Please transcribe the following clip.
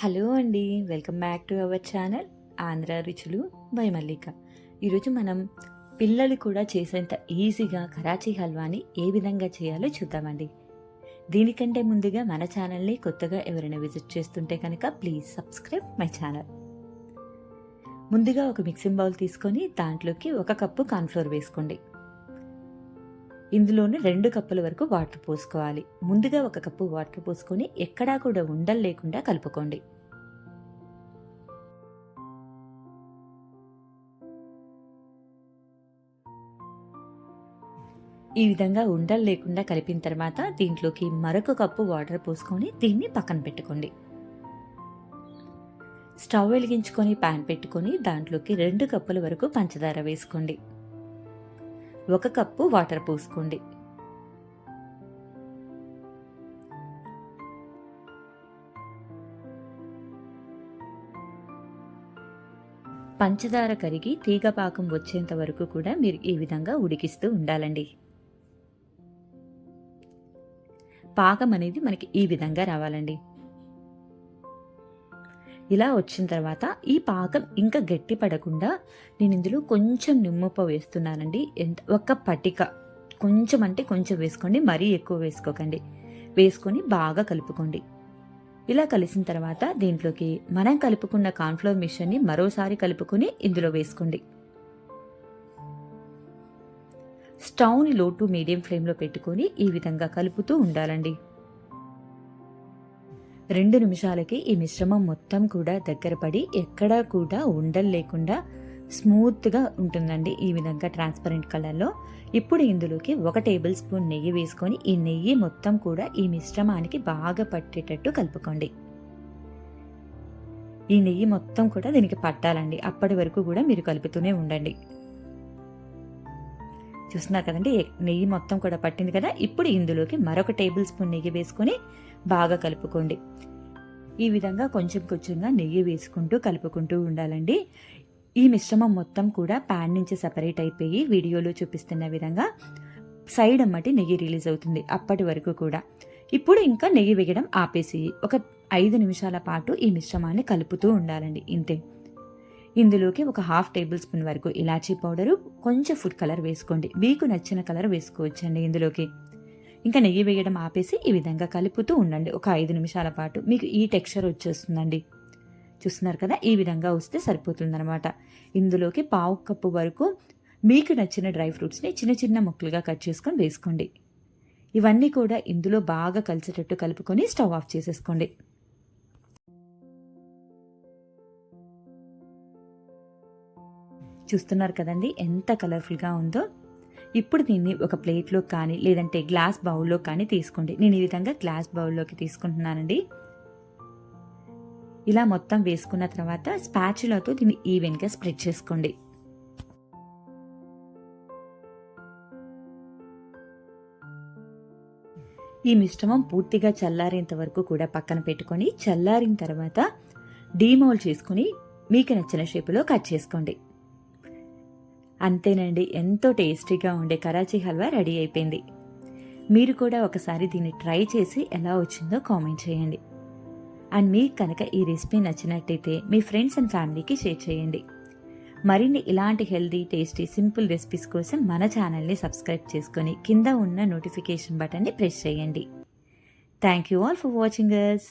Hello అండి welcome back to our channel Andhra రుచులు by మల్లిక. ఈరోజు మనం పిల్లలు కూడా చేసేంత ఈజీగా కరాచీ హల్వాని ఏ విధంగా చేయాలో చూద్దామండి. దీనికంటే ముందుగా మన ఛానల్ని కొత్తగా ఎవరైనా విజిట్ చేస్తుంటే కనుక ప్లీజ్ సబ్స్క్రైబ్ మై ఛానల్. ముందుగా ఒక మిక్సింగ్ బౌల్ తీసుకొని దాంట్లోకి ఒక కప్పు కార్న్ఫ్లోర్ వేసుకోండి. ఇందులోనే రెండు కప్పుల వరకు వాటర్ పోసుకోవాలి. ముందుగా ఒక కప్పు వాటర్ పోసుకొని ఎక్కడా కూడా ఉండలు లేకుండా కలుపుకోండి. ఈ విధంగా ఉండలు లేకుండా కలిపిన తర్వాత దీంట్లోకి మరొక కప్పు వాటర్ పోసుకొని దీన్ని పక్కన పెట్టుకోండి. స్టవ్ వెలిగించుకొని ప్యాన్ పెట్టుకొని దాంట్లోకి రెండు కప్పుల వరకు పంచదార వేసుకోండి. ఒక కప్పు వాటర్ పోసుకోండి. పంచదార కరిగి తీగ పాకం వచ్చేంత వరకు కూడా మీరు ఈ విధంగా ఉడికిస్తూ ఉండాలండి. పాకం అనేది మనకి ఈ విధంగా రావాలండి. ఇలా వచ్చిన తర్వాత ఈ పాకం ఇంకా గట్టి పడకుండా నేను ఇందులో కొంచెం నిమ్మప వేస్తున్నానండి. ఎంత? ఒక పటిక. కొంచెం అంటే కొంచెం వేసుకోండి. మరీ ఎక్కువ వేసుకోకండి. వేసుకొని బాగా కలుపుకోండి. ఇలా కలిసిన తర్వాత దీంట్లోకి మనం కలుపుకున్న కాన్ఫ్లోర్ మిషన్ని మరోసారి కలుపుకొని ఇందులో వేసుకోండి. స్టవ్ని లో టు మీడియం ఫ్లేమ్లో పెట్టుకొని ఈ విధంగా కలుపుతూ ఉండాలండి. రెండు నిమిషాలకి ఈ మిశ్రమం మొత్తం కూడా దగ్గర పడి ఎక్కడా కూడా ఉండలు లేకుండా స్మూత్గా ఉంటుందండి ఈ విధంగా ట్రాన్స్పరెంట్ కలర్లో. ఇప్పుడు ఇందులోకి ఒక టేబుల్ స్పూన్ నెయ్యి వేసుకొని ఈ నెయ్యి మొత్తం కూడా ఈ మిశ్రమానికి బాగా పట్టేటట్టు కలుపుకోండి. ఈ నెయ్యి మొత్తం కూడా దీనికి పట్టాలండి. అప్పటి వరకు కూడా మీరు కలుపుతూనే ఉండండి. చూస్తున్నారు కదండి నెయ్యి మొత్తం కూడా పట్టింది కదా ఇప్పుడు ఇందులోకి మరొక టేబుల్ స్పూన్ నెయ్యి వేసుకొని బాగా కలుపుకోండి. ఈ విధంగా కొంచెం కొంచెంగా నెయ్యి వేసుకుంటూ కలుపుకుంటూ ఉండాలండి. ఈ మిశ్రమం మొత్తం కూడా ప్యాన్ నుంచి సపరేట్ అయిపోయి వీడియోలో చూపిస్తున్న విధంగా సైడ్ అమ్మటి నెయ్యి రిలీజ్ అవుతుంది అప్పటి వరకు కూడా. ఇప్పుడు ఇంకా నెయ్యి వేయడం ఆపేసి ఒక ఐదు నిమిషాల పాటు ఈ మిశ్రమాన్ని కలుపుతూ ఉండాలండి ఇంతే. ఇందులోకి ఒక హాఫ్ టేబుల్ స్పూన్ వరకు ఇలాచీ పౌడరు కొంచెం ఫుడ్ కలర్ వేసుకోండి. మీకు నచ్చిన కలర్ వేసుకోవచ్చండి ఇందులోకి. ఇంకా నెయ్యి వేయడం ఆపేసి ఈ విధంగా కలుపుతూ ఉండండి. ఒక ఐదు నిమిషాల పాటు మీకు ఈ టెక్స్చర్ వచ్చేస్తుందండి. చూస్తున్నారు కదా? ఈ విధంగా వస్తే సరిపోతుందనమాట ఇందులోకి పావు కప్పు వరకు మీకు నచ్చిన డ్రై ఫ్రూట్స్ని చిన్న చిన్న ముక్కలుగా కట్ చేసుకొని వేసుకోండి. ఇవన్నీ కూడా ఇందులో బాగా కలిసేటట్టు కలుపుకొని స్టవ్ ఆఫ్ చేసేసుకోండి. చూస్తున్నారు కదండి ఎంత కలర్ఫుల్గా ఉందో. ఇప్పుడు దీన్ని ఒక ప్లేట్లో కానీ లేదంటే గ్లాస్ బౌల్లో కానీ తీసుకోండి. నేను ఈ విధంగా గ్లాస్ బౌల్లోకి తీసుకుంటున్నానండి. ఇలా మొత్తం వేసుకున్న తర్వాత స్పాచులతో దీన్ని ఈవెన్గా స్ప్రెడ్ చేసుకోండి. ఈ మిశ్రమం పూర్తిగా చల్లారేంత వరకు కూడా పక్కన పెట్టుకొని చల్లారిన తర్వాత డీమౌల్ చేసుకుని మీకు నచ్చిన షేపులో కట్ చేసుకోండి. అంతేనండి ఎంతో టేస్టీగా ఉండే కరాచీ హల్వా రెడీ అయిపోయింది. మీరు కూడా ఒకసారి దీన్ని ట్రై చేసి ఎలా వచ్చిందో కామెంట్ చేయండి. అండ్ మీకు కనుక ఈ రెసిపీ నచ్చినట్టయితే మీ ఫ్రెండ్స్ అండ్ ఫ్యామిలీకి షేర్ చేయండి. మరిన్ని ఇలాంటి హెల్దీ టేస్టీ సింపుల్ రెసిపీస్ కోసం మన ఛానల్ని సబ్స్క్రైబ్ చేసుకొని కింద ఉన్న నోటిఫికేషన్ బటన్ని ప్రెస్ చేయండి. Thank you all for watching us